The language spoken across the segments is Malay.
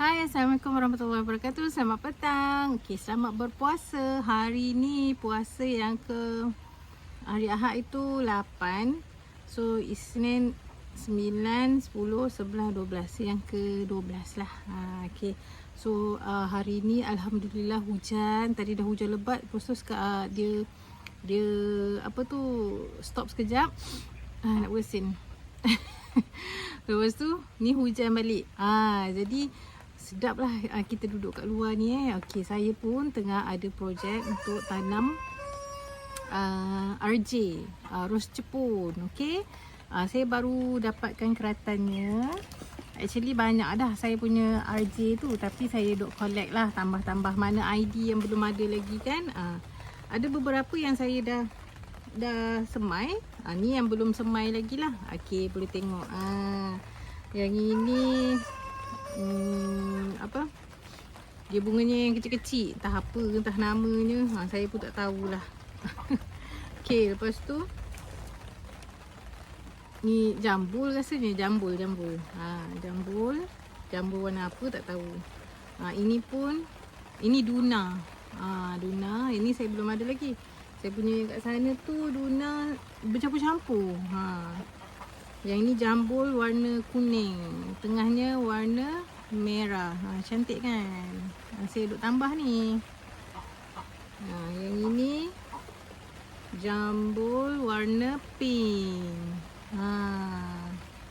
Hai, Assalamualaikum warahmatullahi wabarakatuh. Selamat petang. Okey, selamat berpuasa. Hari ni puasa yang ke hari Ahad itu 8. So, Isnin 9, 10, 11, 12. Yang ke 12 lah. Ha, okey. So, uh, hari ni Alhamdulillah hujan. Tadi dah hujan lebat. Lepas tu uh, dia dia apa tu stop sekejap. Uh, nak bersin. Lepas tu ni hujan balik. Ah jadi sedap lah uh, kita duduk kat luar ni eh. Okey, saya pun tengah ada projek untuk tanam uh, RJ, uh, ros cepun. Okey. Uh, saya baru dapatkan keratannya. Actually banyak dah saya punya RJ tu tapi saya duk collect lah tambah-tambah mana ID yang belum ada lagi kan. Uh, ada beberapa yang saya dah dah semai. Ha, ni yang belum semai lagi lah. Okey, boleh tengok. Ha, yang ini hmm, apa? Dia bunganya yang kecil-kecil. Entah apa, entah namanya. Ha, saya pun tak tahulah. Okey, lepas tu ni jambul rasanya. Jambul, jambul. Ha, jambul. Jambul warna apa tak tahu. Ha, ini pun ini Duna. Ha, Duna. Ini saya belum ada lagi. Saya punya kat sana tu Duna bercampur-campur. Ha. Yang ini jambul warna kuning. Tengahnya warna merah. Ha, cantik kan? Ha, saya duk tambah ni. Ha, yang ini jambul warna pink. Ha,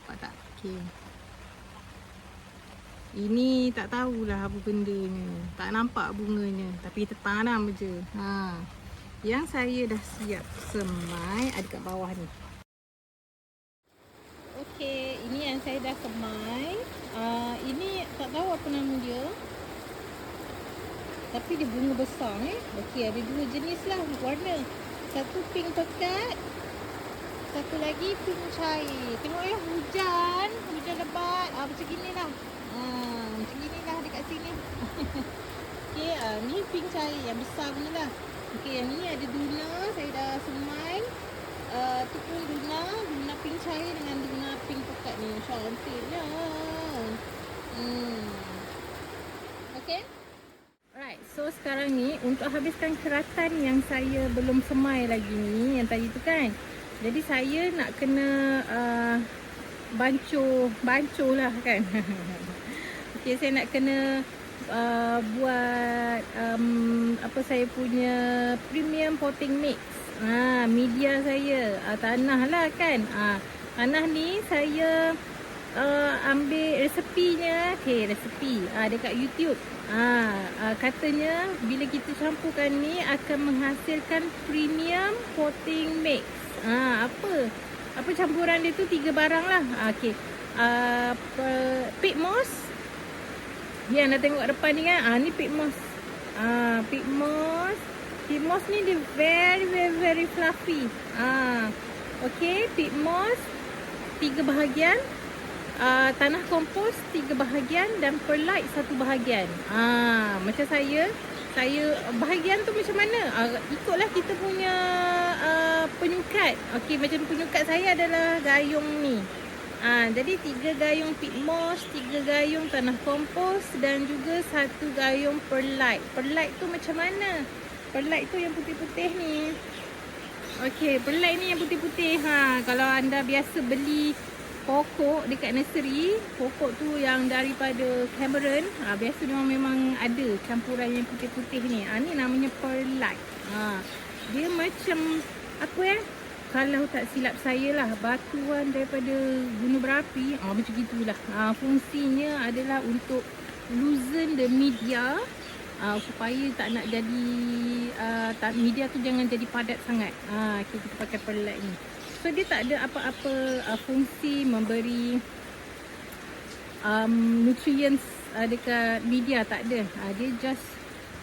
nampak tak? Okey. Ini tak tahulah apa bendanya. Tak nampak bunganya. Tapi tertanam je. Ha. Yang saya dah siap semai ada kat bawah ni. Okey, ini yang saya dah semai. Uh, ini tak tahu apa nama dia. Tapi dia bunga besar eh. Okey, ada dua jenis lah warna. Satu pink pekat. Satu lagi pink cair. Tengok ya hujan. Hujan lebat. Ah, macam gini lah. Ah, macam gini lah dekat sini. Okey, uh, ni pink cair yang besar punya lah. Okey, yang ni ada Duna. Saya dah semai. Tu pun Duna. Duna pink cair dengan Duna pink pekat ni. Cantiknya. Hmm. Okey. Alright, so sekarang ni untuk habiskan keratan yang saya belum semai lagi ni. Yang tadi tu kan. Jadi saya nak kena uh, bancuh. Bancuh lah kan. Okey, saya nak kena uh, buat um, apa saya punya premium potting mix. Ha, media saya uh, tanah lah kan. Uh, tanah ni saya uh, ambil resepinya. Okay, resepi uh, dekat YouTube. Uh, uh, katanya bila kita campurkan ni akan menghasilkan premium potting mix. Uh, apa? Apa campuran dia tu tiga barang lah. Uh, okay. Uh, pig moss Ya, nak tengok depan ni kan. Ah, ni pig moss. Ah, pig moss. Pig moss ni dia very very very fluffy. Ah. Okey, pig moss tiga bahagian. Ah, tanah kompos tiga bahagian dan perlite satu bahagian. Ah, macam saya saya bahagian tu macam mana? Ah, ikutlah kita punya uh, penyukat. Okey, macam penyukat saya adalah gayung ni. Ha, jadi tiga gayung pit moss, tiga gayung tanah kompos dan juga satu gayung perlite. Perlite tu macam mana? Perlite tu yang putih-putih ni. Okey, perlite ni yang putih-putih. Ha, kalau anda biasa beli pokok dekat nursery, pokok tu yang daripada Cameron, ha, biasa memang memang ada campuran yang putih-putih ni. Ha, ni namanya perlite. Ha, dia macam apa ya? kalau tak silap saya lah batuan daripada gunung berapi ah, macam gitulah ah, fungsinya adalah untuk loosen the media ah, supaya tak nak jadi ah, tak, media tu jangan jadi padat sangat ah, okay, kita pakai perlite ni so dia tak ada apa-apa ah, fungsi memberi um, nutrients ah, dekat media tak ada ah, dia just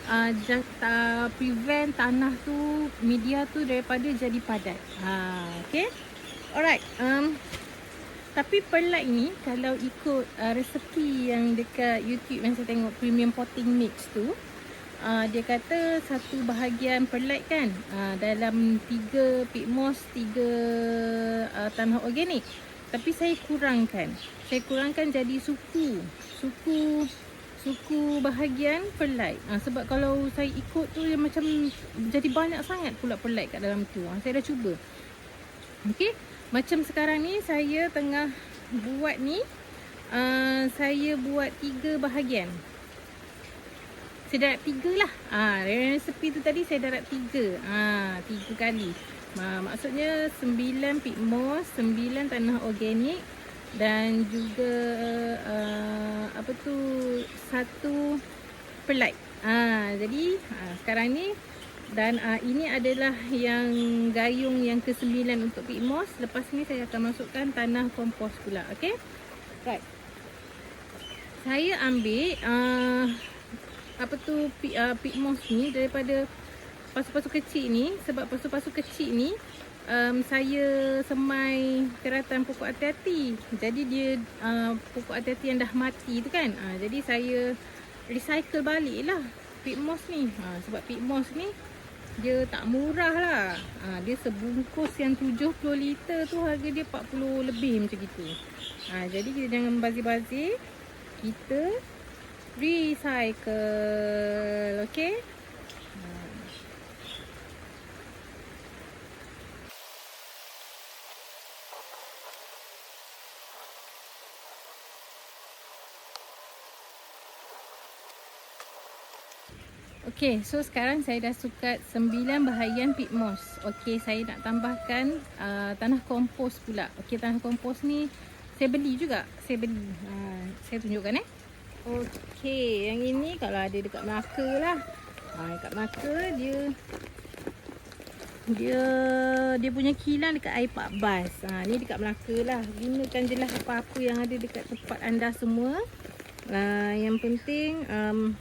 uh, just uh, prevent tanah tu media tu daripada jadi padat. Ha okey. Alright. Um tapi perlite ni kalau ikut uh, resepi yang dekat YouTube yang saya tengok premium potting mix tu uh, dia kata satu bahagian perlite kan uh, dalam tiga pig moss, tiga uh, tanah organik. Tapi saya kurangkan. Saya kurangkan jadi suku. Suku suku bahagian perlite. Ha, sebab kalau saya ikut tu dia macam jadi banyak sangat pula perlite kat dalam tu. Ha, saya dah cuba. Okey. Macam sekarang ni saya tengah buat ni uh, saya buat tiga bahagian. Saya darab tiga lah. Dari resepi tu tadi saya darab tiga. Ha, tiga kali. Ha, maksudnya sembilan pig moss, sembilan tanah organik dan juga uh, apa tu satu perlite. Ha, jadi ha, sekarang ni dan uh, ini adalah yang gayung yang ke-9 untuk pig moss. Lepas ni saya akan masukkan tanah kompos pula. Okay. Right. Saya ambil uh, apa tu uh, pig moss ni daripada pasu-pasu kecil ni sebab pasu-pasu kecil ni um, saya semai keratan pokok hati-hati jadi dia uh, pokok hati-hati yang dah mati tu kan uh, jadi saya recycle balik lah pig moss ni uh, sebab pig moss ni dia tak murah lah. Uh, dia sebungkus yang 70 liter tu harga dia 40 lebih macam gitu. Uh, jadi kita jangan bazir-bazir. Kita recycle okay Okay, so sekarang saya dah sukat 9 bahagian pit moss. Okay, saya nak tambahkan uh, tanah kompos pula. Okay, tanah kompos ni saya beli juga. Saya beli. Uh, saya tunjukkan eh. Okey, yang ini kalau ada dekat Melaka lah. Ha, dekat Melaka dia dia dia punya kilang dekat air Pak Bas. Ha, ni dekat Melaka lah. Gunakan je lah apa-apa yang ada dekat tempat anda semua. Ha, yang penting um,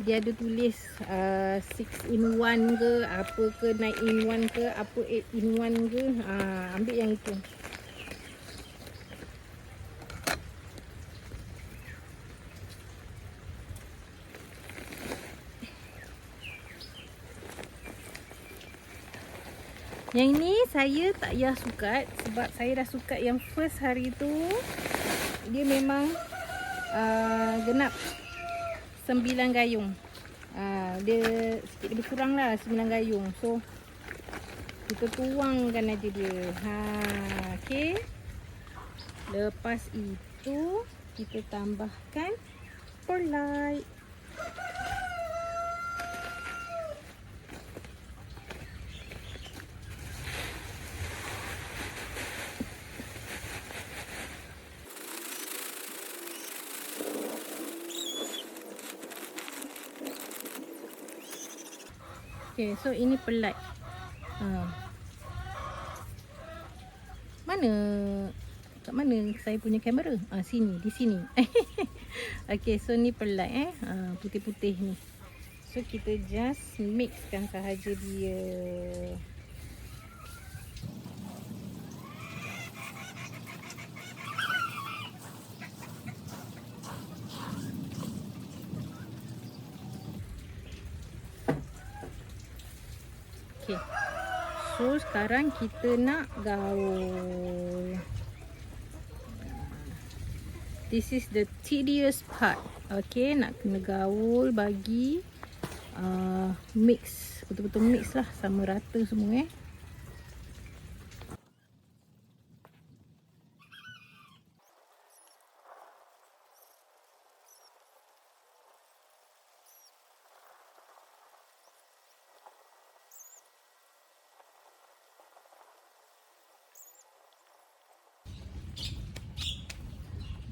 dia ada tulis 6 uh, in 1 ke, apa ke 9 in 1 ke, apa 8 in 1 ke. Ha, ambil yang itu. Yang ni saya tak payah sukat sebab saya dah sukat yang first hari tu dia memang uh, genap 9 gayung. Uh, dia sikit lebih kurang lah 9 gayung. So kita tuangkan aja dia. Ha, okey. Lepas itu kita tambahkan perlite. Okay, so ini pelat. Ha. Mana? Kat mana saya punya kamera? Ha, sini, di sini. okay, so ni pelat eh. Ha, putih-putih ni. So kita just mixkan sahaja dia. Okey. So sekarang kita nak gaul. This is the tedious part. Okay, nak kena gaul bagi uh, mix. Betul-betul mix lah sama rata semua eh.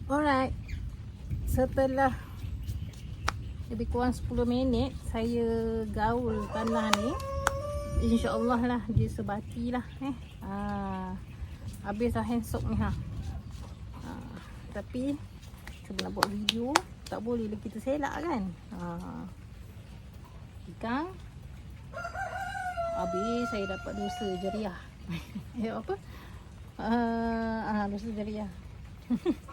Alright. Setelah lebih kurang 10 minit saya gaul tanah ni. Insya-Allah lah dia sebati lah eh. Ha. Habis dah hand soak ni ha. ha. Tapi sebelum nak buat video tak boleh lah kita selak kan. Ha. Ikan. Habis saya dapat dosa jariah. ya apa? Uh, ah, dosa jariah.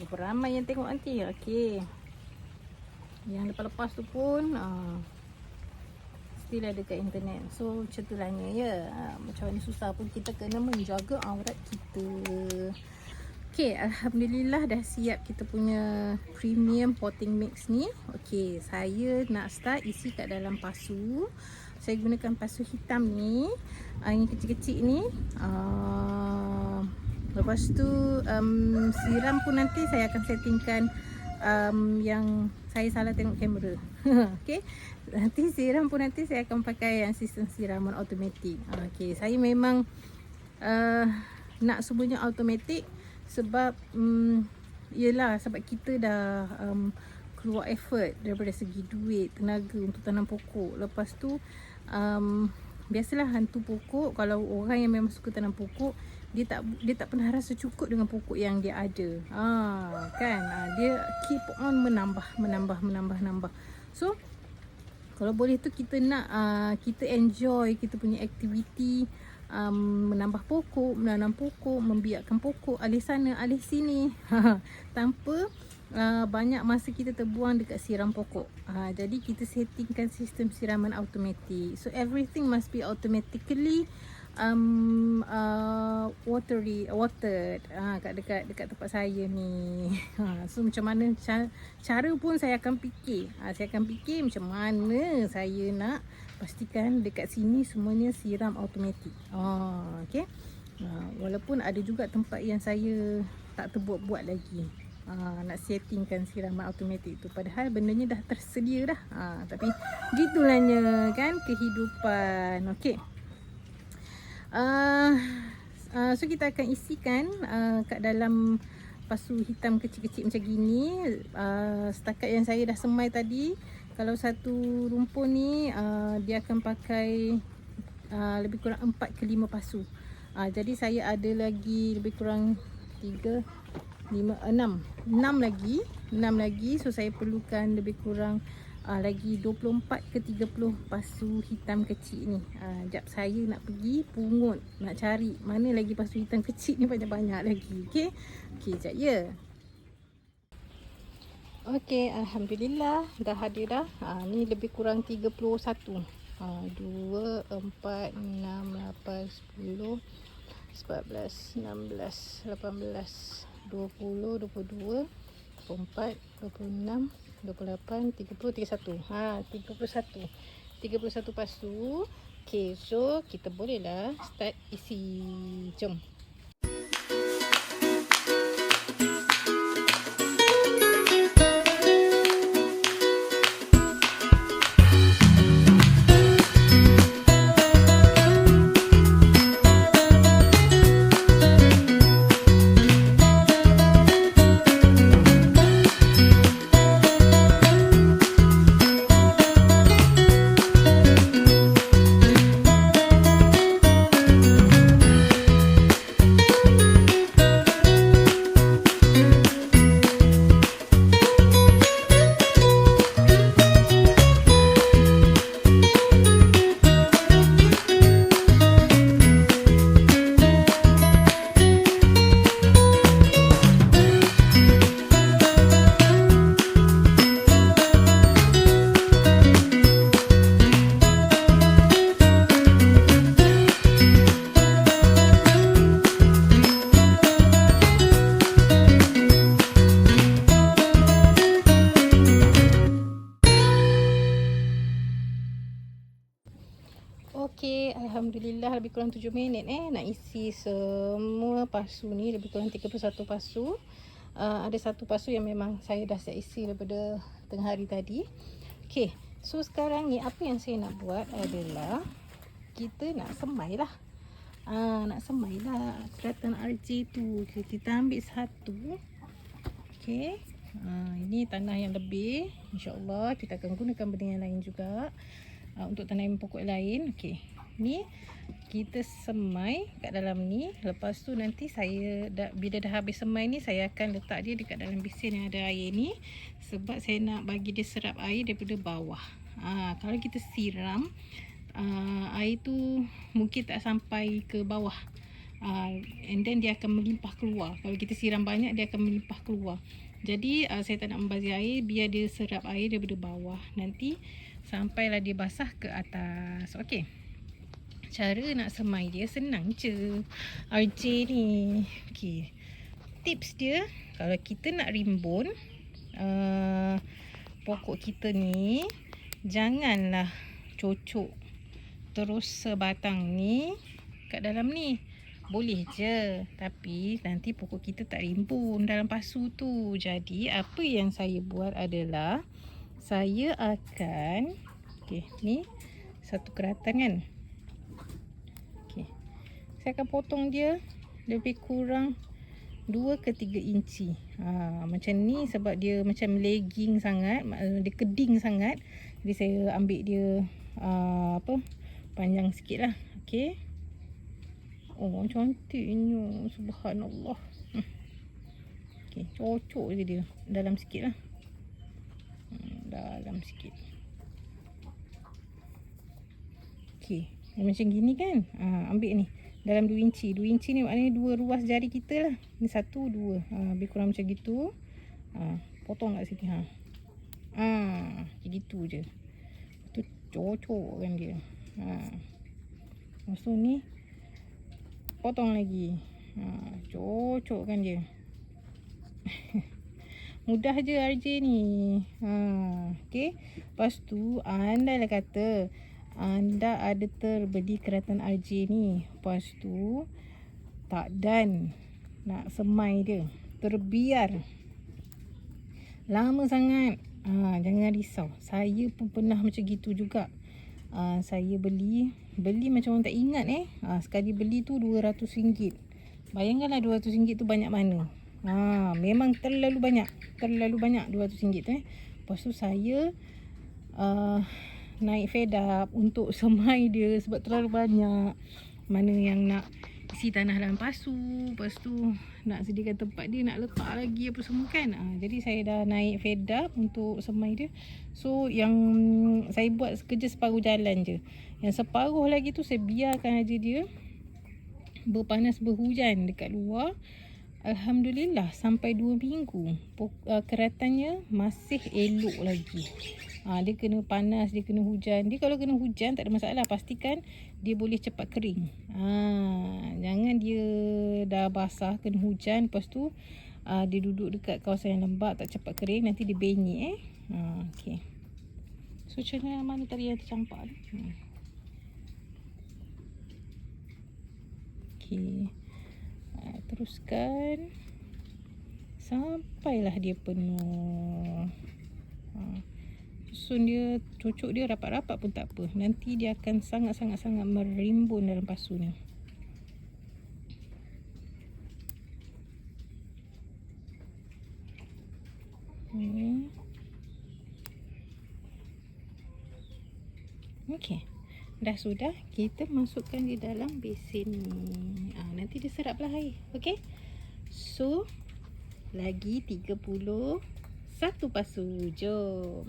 Berapa ramai yang tengok nanti Okey Yang lepas-lepas tu pun uh, Still ada kat internet So macam tu lah ya uh, Macam mana susah pun kita kena menjaga aurat kita Okay, Alhamdulillah dah siap kita punya premium potting mix ni. Okay, saya nak start isi kat dalam pasu. Saya gunakan pasu hitam ni. Uh, yang kecil-kecil ni. Uh, lepas tu um, siram pun nanti saya akan settingkan um, yang saya salah tengok kamera. okay. Nanti siram pun nanti saya akan pakai yang sistem siraman automatik. Okay, saya memang uh, nak semuanya automatik sebab um, yelah sebab kita dah um, keluar effort daripada segi duit, tenaga untuk tanam pokok. Lepas tu um, biasalah hantu pokok kalau orang yang memang suka tanam pokok dia tak dia tak pernah rasa cukup dengan pokok yang dia ada. Ha kan? Ha, dia keep on menambah menambah menambah menambah. So kalau boleh tu kita nak uh, kita enjoy kita punya aktiviti um, menambah pokok, menanam pokok, membiarkan pokok alih sana, alih sini tanpa uh, banyak masa kita terbuang dekat siram pokok. Uh, jadi kita settingkan sistem siraman automatik. So everything must be automatically um uh, watery watered uh, kat dekat dekat tempat saya ni. Ha, so macam mana cara, cara pun saya akan fikir. Uh, saya akan fikir macam mana saya nak pastikan dekat sini semuanya siram automatik. Ah, okey. Ah, walaupun ada juga tempat yang saya tak terbuat-buat lagi. Ah, nak settingkan siraman automatik tu padahal bendanya dah tersedia dah. Ah, tapi gitulahnya kan kehidupan. Okey. Ah, uh, so kita akan isikan uh, kat dalam pasu hitam kecil-kecil macam gini. Uh, setakat yang saya dah semai tadi kalau satu rumpun ni uh, dia akan pakai uh, lebih kurang 4 ke 5 pasu. Uh, jadi saya ada lagi lebih kurang 3 5 6 6 lagi, 6 lagi. So saya perlukan lebih kurang uh, lagi 24 ke 30 pasu hitam kecil ni. Uh, jap saya nak pergi pungut, nak cari mana lagi pasu hitam kecil ni banyak-banyak lagi. Okey. Okey, jap ya. Okey, alhamdulillah dah hadir dah. Ha ni lebih kurang 31. Ha 2 4 6 8 10 14 16 18 20 22 24 26 28 30 31. Ha 31. 31 pasu. Okey, so kita bolehlah start isi. Jom. Kurang 7 minit eh nak isi semua pasu ni lebih kurang 31 pasu. Uh, ada satu pasu yang memang saya dah siap isi daripada tengah hari tadi. Okey, so sekarang ni apa yang saya nak buat adalah kita nak semai lah. Uh, nak semai lah keratan RJ tu. Okay, kita ambil satu. Okey. Uh, ini tanah yang lebih. InsyaAllah kita akan gunakan benda yang lain juga uh, untuk tanam pokok lain. Okey. Ni kita semai kat dalam ni. Lepas tu nanti saya dah, bila dah habis semai ni saya akan letak dia dekat dalam besen yang ada air ni sebab saya nak bagi dia serap air daripada bawah. Ha, kalau kita siram uh, air tu mungkin tak sampai ke bawah. Uh, and then dia akan melimpah keluar. Kalau kita siram banyak dia akan melimpah keluar. Jadi uh, saya tak nak membazir air biar dia serap air daripada bawah. Nanti sampailah dia basah ke atas. Okey. Cara nak semai dia senang je. RJ ni. Okey. tips dia kalau kita nak rimbun uh, pokok kita ni janganlah cocok terus sebatang ni kat dalam ni boleh je tapi nanti pokok kita tak rimbun dalam pasu tu jadi apa yang saya buat adalah saya akan okey ni satu keratan kan saya akan potong dia lebih kurang 2 ke 3 inci. Ha, macam ni sebab dia macam legging sangat dia keding sangat. Jadi saya ambil dia uh, apa panjang sikit lah. Okey. Oh cantiknya Subhanallah. Hmm. Okay cocok je dia. Dalam sikit lah. Hmm, Dalam sikit. Okay Macam gini kan? Ha, Ambil ni Dalam 2 inci 2 inci ni maknanya dua ruas jari kita lah. Ni satu dua. Ha, Lebih kurang macam gitu. Ha, Potong kat sini ha. Ha, macam gitu je. Tu cocok kan dia. Ha. Lepas tu ni potong lagi. Ha, cocok kan dia. Mudah je RJ ni. Ha, okay. lepas tu anda lah kata anda ada terbeli keratan RJ ni. Lepas tu tak dan. Nak semai dia. Terbiar. Lama sangat. Ha, jangan risau. Saya pun pernah macam gitu juga. Uh, saya beli beli macam orang tak ingat eh. Uh, sekali beli tu RM200. Bayangkanlah RM200 tu banyak mana. Ha, memang terlalu banyak. Terlalu banyak RM200 tu eh. Lepas tu saya uh, naik fed up untuk semai dia sebab terlalu banyak. Mana yang nak isi tanah dalam pasu lepas tu nak sediakan tempat dia nak letak lagi apa semua kan. Ha, jadi saya dah naik fed up untuk semai dia. So yang saya buat kerja separuh jalan je. Yang separuh lagi tu saya biarkan aja dia berpanas berhujan dekat luar Alhamdulillah sampai 2 minggu uh, keratannya masih elok lagi. Ha, dia kena panas dia kena hujan. Dia kalau kena hujan tak ada masalah. Pastikan dia boleh cepat kering. Ha, jangan dia dah basah kena hujan lepas tu uh, dia duduk dekat kawasan yang lembab tak cepat kering nanti dia benyek eh. Ha, okay. so macam mana tadi yang tercampak tu? Hmm. okay teruskan. Sampailah dia penuh. Ha. susun dia cucuk dia rapat-rapat pun tak apa. Nanti dia akan sangat-sangat-sangat merimbun dalam pasu ni. Hmm. Okay dah sudah kita masukkan di dalam besin ni. Ha, nanti dia seraplah air ok so lagi 31 pasu. Jom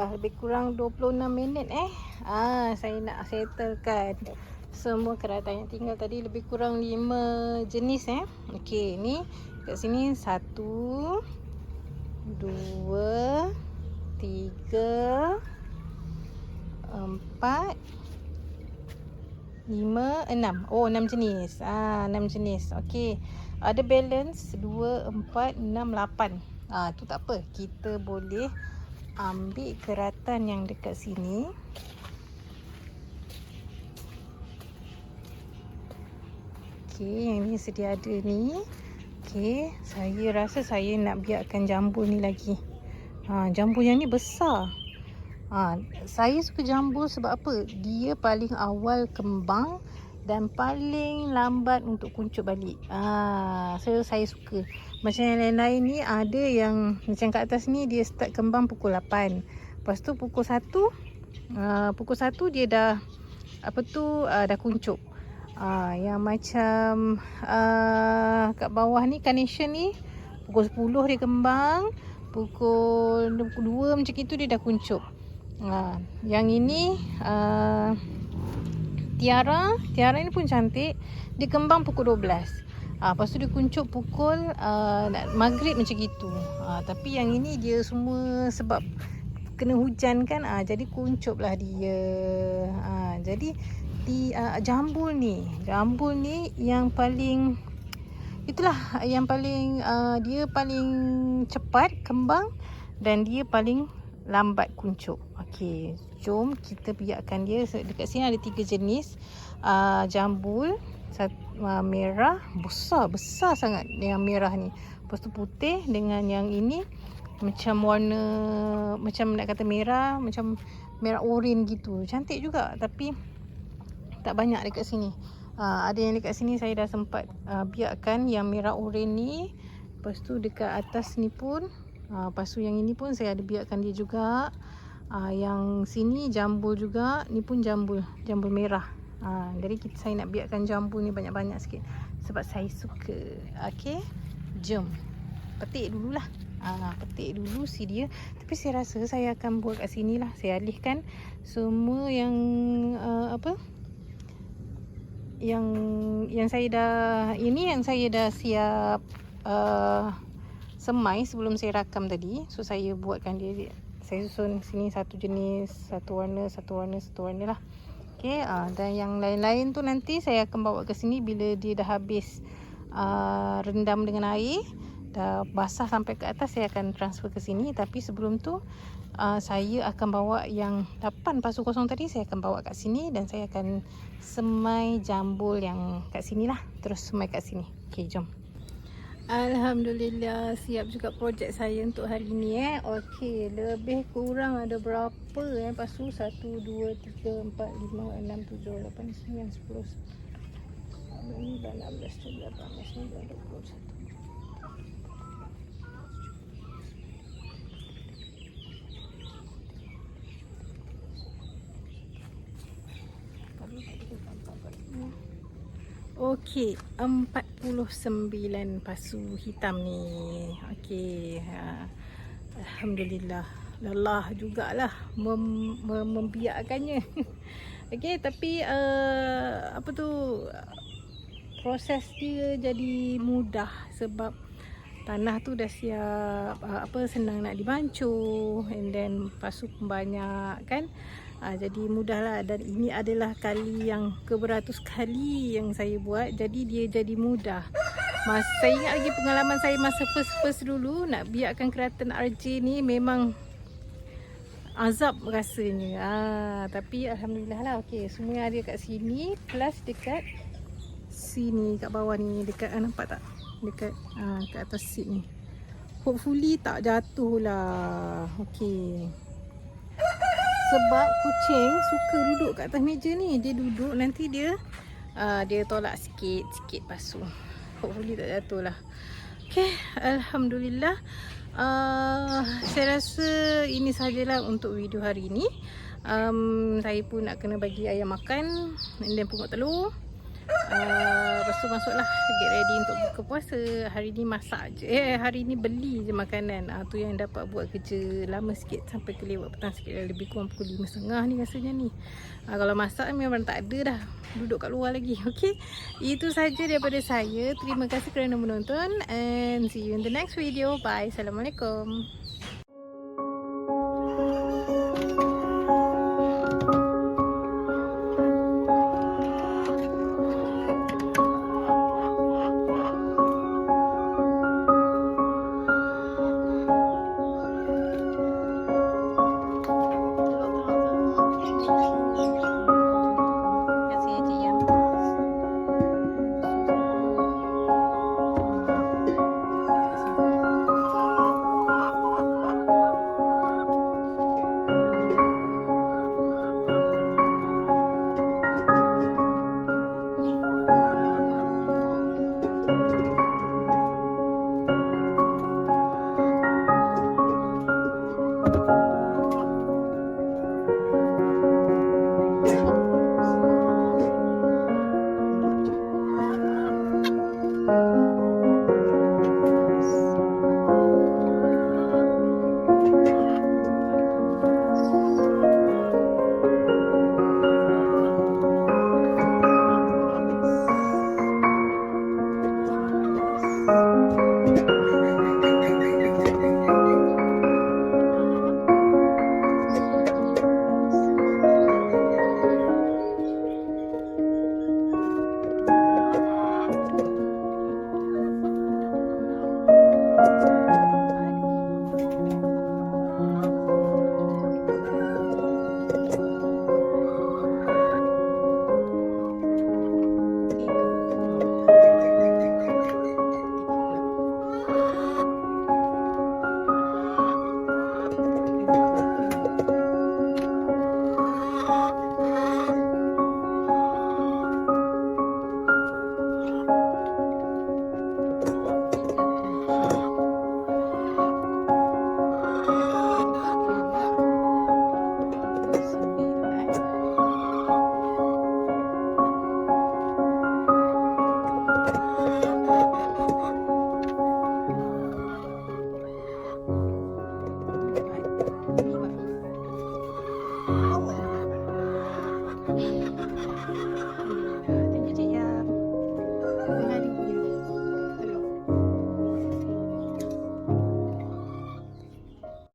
Alhamdulillah lebih kurang 26 minit eh. Ah saya nak settlekan semua keratan yang tinggal tadi lebih kurang 5 jenis eh. Okey, ni kat sini 1 2 3 4 lima, enam. Oh, enam jenis. Ah, enam jenis. Okey. Ada balance dua, empat, enam, lapan. Ah, tu tak apa. Kita boleh ambil keratan yang dekat sini. Okey, yang ni sedia ada ni. Okey, saya rasa saya nak biarkan jambu ni lagi. Ha, jambu yang ni besar. Ha, saya suka jambu sebab apa? Dia paling awal kembang dan paling lambat untuk kuncup balik. Ha, so saya suka. Macam yang lain-lain ni ada yang macam kat atas ni dia start kembang pukul 8. Lepas tu pukul 1 uh, pukul 1 dia dah apa tu uh, dah kuncup. Uh, yang macam uh, kat bawah ni carnation ni pukul 10 dia kembang, pukul 2 macam itu dia dah kuncup. Uh, yang ini uh, Tiara, Tiara ni pun cantik. Dia kembang pukul 12. Ah, lepas tu dia kuncup pukul uh, maghrib macam gitu. Ah, tapi yang ini dia semua sebab kena hujan kan. Ah, jadi kuncup lah dia. Ah, jadi di uh, jambul ni, jambul ni yang paling itulah yang paling uh, dia paling cepat kembang dan dia paling lambat kuncup. Okey, jom kita biarkan dia dekat sini ada tiga jenis uh, jambul satu uh, merah. Besar besar sangat yang merah ni. Lepas tu putih dengan yang ini. Macam warna macam nak kata merah macam merah oren gitu. Cantik juga tapi tak banyak dekat sini. Uh, ada yang dekat sini saya dah sempat uh, biarkan yang merah oren ni. Lepas tu dekat atas ni pun uh, lepas tu yang ini pun saya ada biarkan dia juga. Uh, yang sini jambul juga. Ni pun jambul jambul merah uh, jadi kita saya nak biarkan jambul ni banyak-banyak sikit. Sebab saya suka okey jom petik dululah. Ah, petik dulu si dia. Tapi saya rasa saya akan buat kat sini lah. Saya alihkan semua yang uh, Apa? Yang Yang saya dah Ini yang saya dah siap uh, Semai sebelum saya rakam tadi. So saya buatkan dia saya susun sini satu jenis satu warna satu warna satu warna lah okey uh, dan yang lain-lain tu nanti saya akan bawa ke sini bila dia dah habis uh, rendam dengan air dah basah sampai ke atas saya akan transfer ke sini. Tapi sebelum tu uh, saya akan bawa yang 8 pasu kosong tadi saya akan bawa kat sini dan saya akan semai jambul yang kat sini lah terus semai kat sini. Okey jom Alhamdulillah siap juga projek saya untuk hari ni eh. Okey, lebih kurang ada berapa eh pasu? 1 2 3 4 5 6 7 8 9 10 11 12 13 14 15 16 17 18 19 20 Okey, 49 pasu hitam ni. Okey. Ha. Alhamdulillah. Lelah jugalah mem mem membiarkannya. Okey, tapi uh, apa tu proses dia jadi mudah sebab tanah tu dah siap uh, apa senang nak dibancuh and then pasu pun banyak kan. Ha, jadi mudahlah dan ini adalah kali yang keberatus kali yang saya buat jadi dia jadi mudah. Mas, saya ingat lagi pengalaman saya masa first-first dulu nak biarkan keratan RJ ni memang azab rasanya. Ha, tapi Alhamdulillah lah okay, semua ada kat sini plus dekat sini kat bawah ni dekat ah, nampak tak? Dekat ha, kat atas seat ni. Hopefully tak jatuh lah. Okay sebab kucing suka duduk kat atas meja ni. Dia duduk nanti dia uh, dia tolak sikit sikit pasu hopefully tak jatuh lah. Ok Alhamdulillah. Uh, saya rasa ini sajalah untuk video hari ni. Um, saya pun nak kena bagi ayam makan dan pungut telur uh, lepas tu masuklah get ready untuk buka puasa. Hari ni masak je. Eh hari ni beli je makanan. Uh, tu yang dapat buat kerja lama sikit sampai kelewat petang sikit. Dah lebih kurang pukul 5.30 ni rasanya ni. Uh, kalau masak memang tak ada dah. Duduk kat luar lagi okay itu saja daripada saya. Terima kasih kerana menonton and see you in the next video. Bye. Assalamualaikum